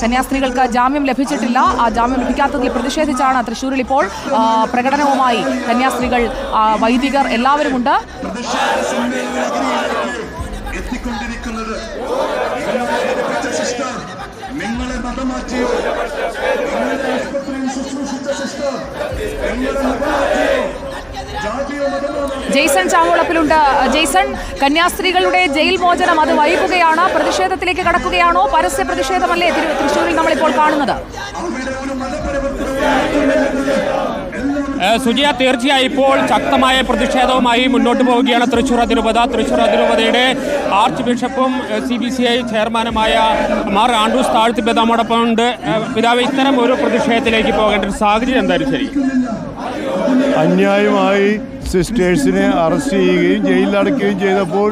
കന്യാസ്ത്രീകൾക്ക് ജാമ്യം ലഭിച്ചിട്ടില്ല. ആ ജാമ്യം ലഭിക്കാത്തതിൽ പ്രതിഷേധിച്ചാണ് തൃശൂരിൽ ഇപ്പോൾ പ്രകടനവുമായി കന്യാസ്ത്രീകൾ വൈദികർ എല്ലാവരുമുണ്ട്. എത്തിക്കൊണ്ടിരിക്കുന്നത്. നിങ്ങളെ പഠിപ്പിച്ച ജെയ്സൺ ചാമുളപ്പിലുണ്ട് ജെയ്സൺ കന്യാസ്ത്രീകളുടെ ജയിൽ മോചനം അത് വൈകുകയാണ്. പ്രതിഷേധത്തിലേക്ക് കടക്കുകയാണോ? പരസ്യ പ്രതിഷേധമല്ലേ തൃശ്ശൂരിൽ നമ്മളിപ്പോൾ കാണുന്നത്? സുജിയ തീർച്ചയായും ഇപ്പോൾ ശക്തമായ പ്രതിഷേധവുമായി മുന്നോട്ട് പോവുകയാണ് തൃശ്ശൂർ അതിരൂപത തൃശ്ശൂർ അതിരൂപതയുടെ ആർച്ച് ബിഷപ്പും സി ബി സി ഐ ചെയർമാനുമായ മാർ ആൻഡ്രൂസ് താഴ്ത്തി പിതാമോടൊപ്പം ഉണ്ട്. പിതാവ് ഇത്തരം ഒരു പ്രതിഷേധത്തിലേക്ക് പോകേണ്ട ഒരു സാഹചര്യം എന്തായാലും ശരി. അന്യായമായി സിസ്റ്റേഴ്സിനെ അറസ്റ്റ് ചെയ്യുകയും ജയിലിലടക്കുകയും ചെയ്തപ്പോൾ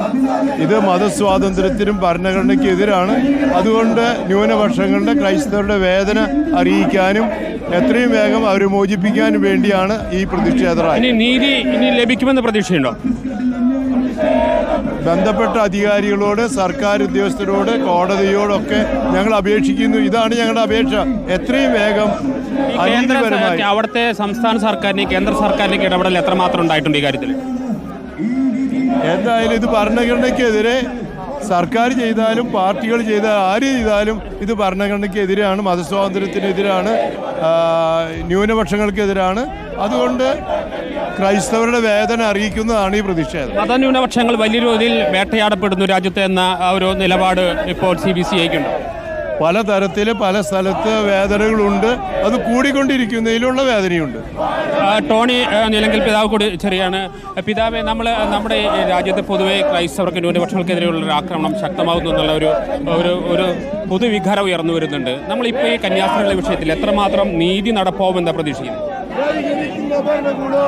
ഇത് മതസ്വാതന്ത്ര്യത്തിനും ഭരണഘടനയ്ക്കും എതിരാണ് അതുകൊണ്ട് ന്യൂനപക്ഷങ്ങളുടെ ക്രൈസ്തവരുടെ വേദന അറിയിക്കാനും എത്രയും വേഗം അവരെ മോചിപ്പിക്കാനും വേണ്ടിയാണ് ഈ പ്രതിഷേധ നീതി ഇനി ലഭിക്കുമെന്ന് പ്രതീക്ഷയുണ്ടോ? ബന്ധപ്പെട്ട അധികാരികളോട് സർക്കാർ ഉദ്യോഗസ്ഥരോട് കോടതിയോടൊക്കെ ഞങ്ങൾ അപേക്ഷിക്കുന്നു. ഇതാണ് ഞങ്ങളുടെ അപേക്ഷ. എത്രയും വേഗം അനീതിപരമായി അവിടുത്തെ സംസ്ഥാന സർക്കാരിന് കേന്ദ്ര സർക്കാരിലേക്ക് ഇടപെടൽ എത്രമാത്രം ഉണ്ടായിട്ടുണ്ട് ഈ കാര്യത്തിൽ? എന്തായാലും ഇത് ഭരണഘടനയ്ക്കെതിരെ സർക്കാർ ചെയ്താലും പാർട്ടികൾ ചെയ്താലും ആര് ചെയ്താലും ഇത് ഭരണഘടനയ്ക്കെതിരാണ് മതസ്വാതന്ത്ര്യത്തിനെതിരാണ് ന്യൂനപക്ഷങ്ങൾക്കെതിരാണ്. അതുകൊണ്ട് ക്രൈസ്തവരുടെ വേദന അറിയിക്കുന്നതാണ് ഈ പ്രതിഷേധം. മതന്യൂനപക്ഷങ്ങൾ വലിയ രീതിയിൽ വേട്ടയാടപ്പെടുന്നു രാജ്യത്തെ എന്ന ഒരു നിലപാട് ഇപ്പോൾ സി ബി സി ഐക്കുണ്ട് പലതരത്തിൽ പല സ്ഥലത്ത് വേദനകളുണ്ട്. അത് കൂടിക്കൊണ്ടിരിക്കുന്നതിലുള്ള വേദനയുണ്ട്. ടോണി നിലങ്കിൽ പിതാവ് കൂടി ചെറിയാണ്. പിതാവെ നമ്മൾ നമ്മുടെ രാജ്യത്തെ രാജ്യത്ത് പൊതുവെ ക്രൈസ്തവർക്ക് ന്യൂനപക്ഷങ്ങൾക്കെതിരെയുള്ള ഒരു ആക്രമണം ശക്തമാകുന്നു എന്നുള്ള ഒരു ഒരു ഒരു പൊതുവികാരം ഉയർന്നു വരുന്നുണ്ട്. നമ്മളിപ്പോൾ ഈ കന്യാസ്ത്രീകളുടെ വിഷയത്തിൽ എത്രമാത്രം നീതി നടപ്പാവുമെന്ന പ്രതീക്ഷിക്കുന്നു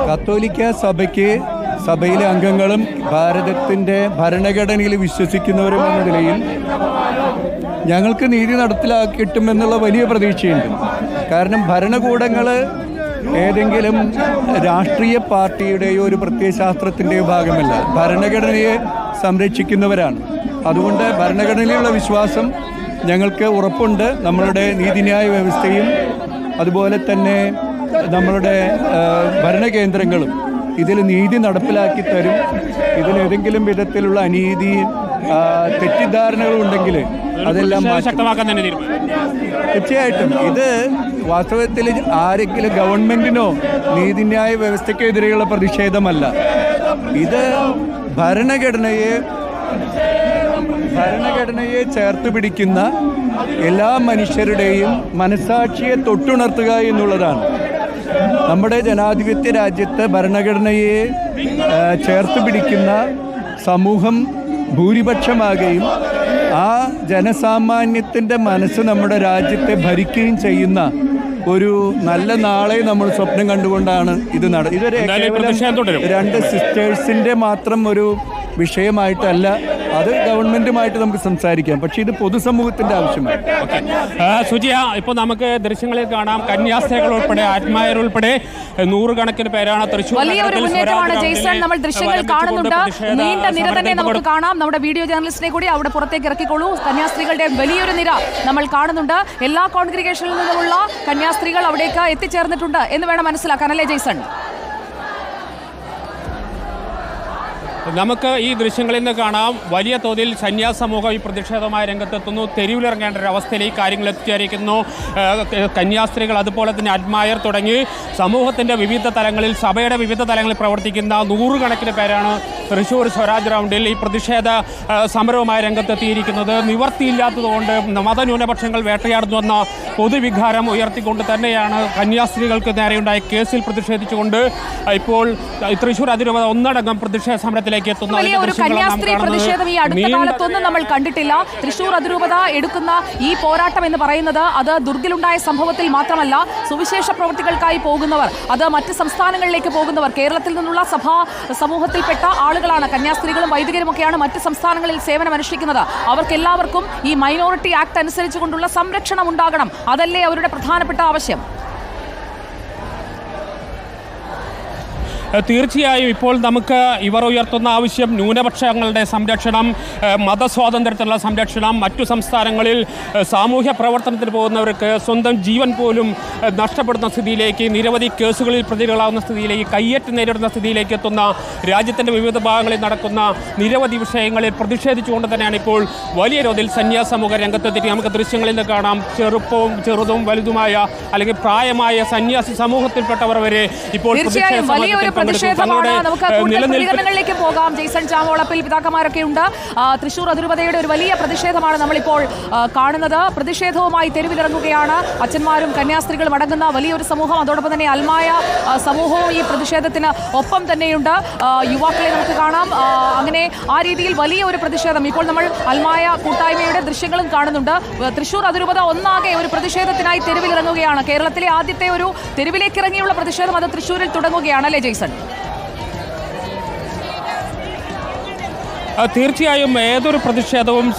കത്തോലിക്ക സഭയ്ക്ക് സഭയിലെ അംഗങ്ങളും ഭാരതത്തിന്റെ ഭരണഘടനയിൽ വിശ്വസിക്കുന്നവരും എന്ന നിലയിൽ ഞങ്ങൾക്ക് നീതി നടപ്പിലാക്കി കിട്ടുമെന്നുള്ള വലിയ പ്രതീക്ഷയുണ്ട്. കാരണം ഭരണകൂടങ്ങൾ ഏതെങ്കിലും രാഷ്ട്രീയ പാർട്ടിയുടെയോ ഒരു പ്രത്യയശാസ്ത്രത്തിന്റെയോ ഭാഗമല്ല. ഭരണഘടനയെ സംരക്ഷിക്കുന്നവരാണ്. അതുകൊണ്ട് ഭരണഘടനയിലുള്ള വിശ്വാസം ഞങ്ങൾക്ക് ഉറപ്പുണ്ട്. നമ്മളുടെ നീതിന്യായ വ്യവസ്ഥയും അതുപോലെ തന്നെ നമ്മളുടെ ഭരണ ഭരണകേന്ദ്രങ്ങളും ഇതിൽ നീതി നടപ്പിലാക്കി തരും. ഇതിലേതെങ്കിലും വിധത്തിലുള്ള അനീതി തെറ്റിദ്ധാരണകൾ ഉണ്ടെങ്കിൽ അതെല്ലാം ശക്തമാക്കാൻ തന്നെ തീർച്ചയായിട്ടും. ഇത് വാസ്തവത്തിൽ ആരെങ്കിലും ഗവൺമെന്റിനോ നീതിന്യായ വ്യവസ്ഥയ്ക്കെതിരെയുള്ള പ്രതിഷേധമല്ല. ഇത് ഭരണഘടനയെ ഭരണഘടനയെ ചേർത്ത് പിടിക്കുന്ന എല്ലാ മനുഷ്യരുടെയും മനസാക്ഷിയെ തൊട്ടുണർത്തുക എന്നുള്ളതാണ്. നമ്മുടെ ജനാധിപത്യ രാജ്യത്ത് ഭരണഘടനയെ ചേർത്ത് പിടിക്കുന്ന സമൂഹം ഭൂരിപക്ഷമാകുകയും ആ ജനസാമാന്യത്തിന്റെ മനസ്സ് നമ്മുടെ രാജ്യത്തെ ഭരിക്കുകയും ചെയ്യുന്ന ഒരു നല്ല നാളെ നമ്മൾ സ്വപ്നം കണ്ടുകൊണ്ടാണ് ഇത് നട ഇതൊരു രണ്ട് സിസ്റ്റേഴ്സിന്റെ മാത്രം ഒരു വിഷയമായിട്ടല്ല അത് ഗവൺമെന്റുമായിട്ട് നമുക്ക് സംസാരിക്കാം. പക്ഷെ ഇത് പൊതുസമൂഹത്തിന്റെ ആവശ്യമാണ്. സുജിയ ഇപ്പോൾ നമുക്ക് ദൃശ്യങ്ങളിൽ കാണാം. കന്യാസ്ത്രീകൾ ഉൾപ്പെടെ ഏഹ്, നൂറുകണക്കിന് പേരാണ് തൃശ്ശൂർ വലിയൊരു മുന്നേറ്റമാണ് ജെയ്സൺ. നമ്മൾ ദൃശ്യങ്ങൾ കാണുന്നുണ്ട്. നീണ്ട നിര തന്നെ നമുക്ക് കാണാം. നമ്മുടെ വീഡിയോ ജേർണലിസ്റ്റിനെ കൂടി അവിടെ പുറത്തേക്ക് ഇറക്കിക്കോളൂ കന്യാസ്ത്രീകളുടെ വലിയൊരു നിര നമ്മൾ കാണുന്നുണ്ട്. എല്ലാ കോൺഗ്രിഗേഷനിൽ നിന്നുമുള്ള കന്യാസ്ത്രീകൾ അവിടേക്ക് എത്തിച്ചേർന്നിട്ടുണ്ട് എന്ന് വേണം മനസ്സിലാക്കാൻ അല്ലേ ജെയ്സൺ? നമുക്ക് ഈ ദൃശ്യങ്ങളിൽ നിന്ന് കാണാം. വലിയ തോതിൽ സന്യാസ സമൂഹം ഈ പ്രതിഷേധമായ രംഗത്തെത്തുന്നു. തെരുവിലിറങ്ങേണ്ട ഒരു അവസ്ഥയിൽ ഈ കാര്യങ്ങൾ എത്തിച്ചേരിക്കുന്നു. കന്യാസ്ത്രീകൾ അതുപോലെ തന്നെ അഡ്മയർ തുടങ്ങി. സമൂഹത്തിന്റെ വിവിധ തലങ്ങളിൽ സഭയുടെ വിവിധ തലങ്ങളിൽ പ്രവർത്തിക്കുന്ന നൂറുകണക്കിന് പേരാണ് തൃശ്ശൂർ സ്വരാജ് ഗ്രൗണ്ടിൽ ഈ പ്രതിഷേധ സമരവുമായ രംഗത്തെത്തിയിരിക്കുന്നത്. നിവർത്തിയില്ലാത്തതുകൊണ്ട് മതന്യൂനപക്ഷങ്ങൾ വേട്ടയാടുന്നുവെന്ന പൊതുവികാരം ഉയർത്തിക്കൊണ്ട് തന്നെയാണ് കന്യാസ്ത്രീകൾക്ക് നേരെയുണ്ടായ കേസിൽ പ്രതിഷേധിച്ചുകൊണ്ട് ഇപ്പോൾ തൃശ്ശൂർ അതിരൂപത ഒന്നടങ്കം പ്രതിഷേധ സമരത്തിലേക്ക് എത്തുന്ന വലിയ ഒരു കന്യാസ്ത്രീ പ്രതിഷേധം ഈ അടുത്ത കാലത്തൊന്നും നമ്മൾ കണ്ടിട്ടില്ല. തൃശൂർ അതിരൂപത എടുക്കുന്ന ഈ പോരാട്ടം എന്ന് പറയുന്നത് അത് ദുർഗിലുണ്ടായ സംഭവത്തിൽ മാത്രമല്ല സുവിശേഷ പ്രവൃത്തികൾക്കായി പോകുന്നവർ അത് മറ്റ് സംസ്ഥാനങ്ങളിലേക്ക് പോകുന്നവർ കേരളത്തിൽ നിന്നുള്ള സഭാ സമൂഹത്തിൽപ്പെട്ട ആളുകളാണ് കന്യാസ്ത്രീകളും വൈദികരുമൊക്കെയാണ് മറ്റ് സംസ്ഥാനങ്ങളിൽ സേവനം അനുഷ്ഠിക്കുന്നത്. അവർക്കെല്ലാവർക്കും ഈ മൈനോറിറ്റി ആക്ട് അനുസരിച്ചുകൊണ്ടുള്ള സംരക്ഷണം ഉണ്ടാകണം. അതല്ലേ അവരുടെ പ്രധാനപ്പെട്ട ആവശ്യം. തീർച്ചയായും ഇപ്പോൾ നമുക്ക് ഇവർ ഉയർത്തുന്ന ആവശ്യം ന്യൂനപക്ഷങ്ങളുടെ സംരക്ഷണം മതസ്വാതന്ത്ര്യത്തിലുള്ള മതസ്വാതന്ത്ര്യത്തിനുള്ള സംരക്ഷണം മറ്റു സംസ്ഥാനങ്ങളിൽ സാമൂഹ്യ പ്രവർത്തനത്തിന് പോകുന്നവർക്ക് സ്വന്തം ജീവൻ പോലും നഷ്ടപ്പെടുന്ന സ്ഥിതിയിലേക്ക് നിരവധി കേസുകളിൽ പ്രതികളാവുന്ന സ്ഥിതിയിലേക്ക് കയ്യേറ്റം നേരിടുന്ന സ്ഥിതിയിലേക്ക് എത്തുന്ന രാജ്യത്തിന്റെ വിവിധ ഭാഗങ്ങളിൽ നടക്കുന്ന നിരവധി വിഷയങ്ങളിൽ പ്രതിഷേധിച്ചുകൊണ്ട് തന്നെയാണ് ഇപ്പോൾ വലിയ തോതിൽ സന്യാസമുഖ രംഗത്തെത്തി നമുക്ക് ദൃശ്യങ്ങളിൽ നിന്ന് കാണാം ചെറുപ്പവും ചെറുതും വലുതുമായ അല്ലെങ്കിൽ പ്രായമായ സന്യാസി സമൂഹത്തിൽപ്പെട്ടവർ വരെ ഇപ്പോൾ പ്രതിഷേധ. പ്രതിഷേധമാണ്. തങ്ങളുടെ, നമുക്ക് ഏഹ്, കൂടുതൽ നിലനിൽപ്പ് പ്രതികരണങ്ങളിലേക്ക് പോകാം. ജെയ്സൺ ചാമോളപ്പിൽ പിതാക്കന്മാരൊക്കെ ഉണ്ട്. തൃശൂർ അതിരൂപതയുടെ ഒരു വലിയ പ്രതിഷേധമാണ് നമ്മളിപ്പോൾ കാണുന്നത്. പ്രതിഷേധവുമായി തെരുവിലിറങ്ങുകയാണ്. അച്ഛന്മാരും കന്യാസ്ത്രീകളും അടങ്ങുന്ന വലിയൊരു സമൂഹം. അതോടൊപ്പം തന്നെ അൽമായ സമൂഹവും ഈ പ്രതിഷേധത്തിന് ഒപ്പം തന്നെയുണ്ട്. യുവാക്കളെ നമുക്ക് കാണാം. അങ്ങനെ ആ രീതിയിൽ വലിയ ഒരു പ്രതിഷേധം ഇപ്പോൾ നമ്മൾ അൽമായ കൂട്ടായ്മയുടെ ദൃശ്യങ്ങളും കാണുന്നുണ്ട്. തൃശൂർ അതിരൂപത ഒന്നാകെ ഒരു പ്രതിഷേധത്തിനായി തെരുവിലിറങ്ങുകയാണ്. കേരളത്തിലെ ആദ്യത്തെ ഒരു തെരുവിലേക്ക് ഇറങ്ങിയുള്ള പ്രതിഷേധം അത് തൃശൂരിൽ തുടങ്ങുകയാണ് അല്ലേ ജെയ്സൺ? Yeah. തീർച്ചയായും ഏതൊരു പ്രതിഷേധവും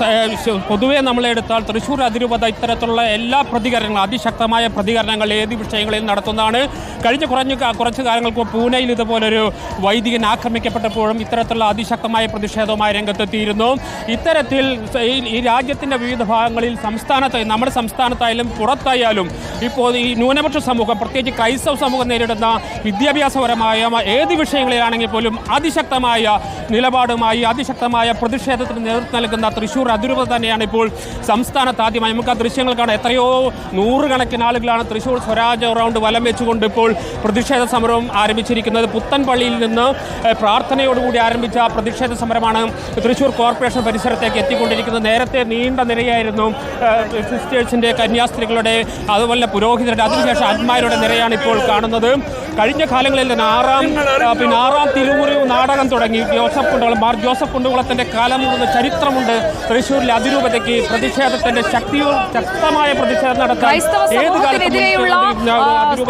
പൊതുവേ നമ്മളെടുത്താൽ തൃശ്ശൂർ അതിരൂപത ഇത്തരത്തിലുള്ള എല്ലാ പ്രതികരണങ്ങളും അതിശക്തമായ പ്രതികരണങ്ങൾ ഏത് വിഷയങ്ങളിൽ നടത്തുന്നതാണ്. കഴിഞ്ഞ കുറഞ്ഞ കുറച്ച് കാലങ്ങൾക്ക് പൂനെയിൽ ഇതുപോലൊരു വൈദികൻ ആക്രമിക്കപ്പെട്ടപ്പോഴും ഇത്തരത്തിലുള്ള അതിശക്തമായ പ്രതിഷേധവുമായി രംഗത്തെത്തിയിരുന്നു. ഇത്തരത്തിൽ ഈ- രാജ്യത്തിന്റെ വിവിധ ഭാഗങ്ങളിൽ സംസ്ഥാനത്ത് നമ്മുടെ സംസ്ഥാനത്തായാലും പുറത്തായാലും ഇപ്പോൾ ഈ ന്യൂനപക്ഷ സമൂഹം പ്രത്യേകിച്ച് ക്രൈസ്തവ സമൂഹം നേരിടുന്ന വിദ്യാഭ്യാസപരമായ ഏത് വിഷയങ്ങളിലാണെങ്കിൽ പോലും അതിശക്തമായ നിലപാടുമായി അതിശക്തമായ പ്രതിഷേധത്തിന് നേതൃത്വം നൽകുന്ന തൃശൂർ അതിരൂപത തന്നെയാണ് ഇപ്പോൾ സംസ്ഥാനത്ത് ആദ്യമായി. നമുക്ക് ആ ദൃശ്യങ്ങൾ കാണാം. എത്രയോ നൂറുകണക്കിന് ആളുകളാണ് തൃശ്ശൂർ സ്വരാജ് റൗണ്ട് വലം വെച്ചുകൊണ്ട് ഇപ്പോൾ പ്രതിഷേധ സമരം ആരംഭിച്ചിരിക്കുന്നത്. പുത്തൻപള്ളിയിൽ നിന്ന് പ്രാർത്ഥനയോടുകൂടി ആരംഭിച്ച പ്രതിഷേധ സമരമാണ് തൃശ്ശൂർ കോർപ്പറേഷൻ പരിസരത്തേക്ക് എത്തിക്കൊണ്ടിരിക്കുന്നത്. നേരത്തെ നീണ്ട നിരയായിരുന്നു സിസ്റ്റേഴ്സിന്റെ കന്യാസ്ത്രീകളുടെ അതുപോലെ പുരോഹിതരുടെ അതിനുശേഷം ആത്മാരുടെ നിരയാണ് ഇപ്പോൾ കാണുന്നത്. കഴിഞ്ഞ കാലങ്ങളിൽ തന്നെ ആറാം പിന്നെ ആറാം തിരുമുറി നാടകം തുടങ്ങി. ജോസഫ് കുണ്ടുകുളം മാർ ജോസഫ് കുണ്ടുകുളത്തിന്റെ കാലം മുതൽ ചരിത്രമുണ്ട്. തൃശ്ശൂരിലെ അതിരൂപതയ്ക്ക് പ്രതിഷേധത്തിന്റെ ശക്തിയും ശക്തമായ പ്രതിഷേധം നടത്താൻ ഏത്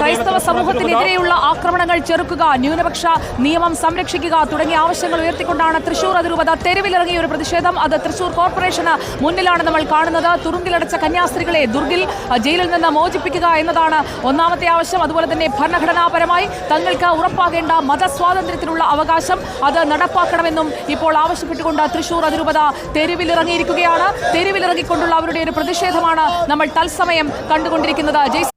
ക്രൈസ്തവ സമൂഹത്തിനെതിരെയുള്ള ആക്രമണങ്ങൾ ചെറുക്കുക ന്യൂനപക്ഷ നിയമം സംരക്ഷിക്കുക തുടങ്ങിയ ആവശ്യങ്ങൾ ഉയർത്തിക്കൊണ്ടാണ് തൃശൂർ അതിരൂപത. തെരുവിലിറങ്ങിയ ഒരു പ്രതിഷേധം അത് തൃശൂർ കോർപ്പറേഷന് മുന്നിലാണ് നമ്മൾ കാണുന്നത്. തുറുങ്കിലടച്ച കന്യാസ്ത്രീകളെ ദുർഗിൽ ജയിലിൽ നിന്ന് മോചിപ്പിക്കുക എന്നതാണ് ഒന്നാമത്തെ ആവശ്യം. അതുപോലെ തന്നെ ഭരണഘടനാപരമായി തങ്ങൾക്ക് ഉറപ്പാകേണ്ട മതസ്വാതന്ത്ര്യത്തിനുള്ള അവകാശം അത് നടപ്പാക്കണമെന്നും ഇപ്പോൾ ആവശ്യപ്പെട്ടുകൊണ്ട് തൃശൂർ അതിരൂപത തെരുവിലിറങ്ങിയിരിക്കുകയാണ്. തെരുവിലിറങ്ങിക്കൊണ്ടുള്ള അവരുടെ ഒരു പ്രതിഷേധമാണ് നമ്മൾ തത്സമയം കണ്ടുകൊണ്ടിരിക്കുന്നത്.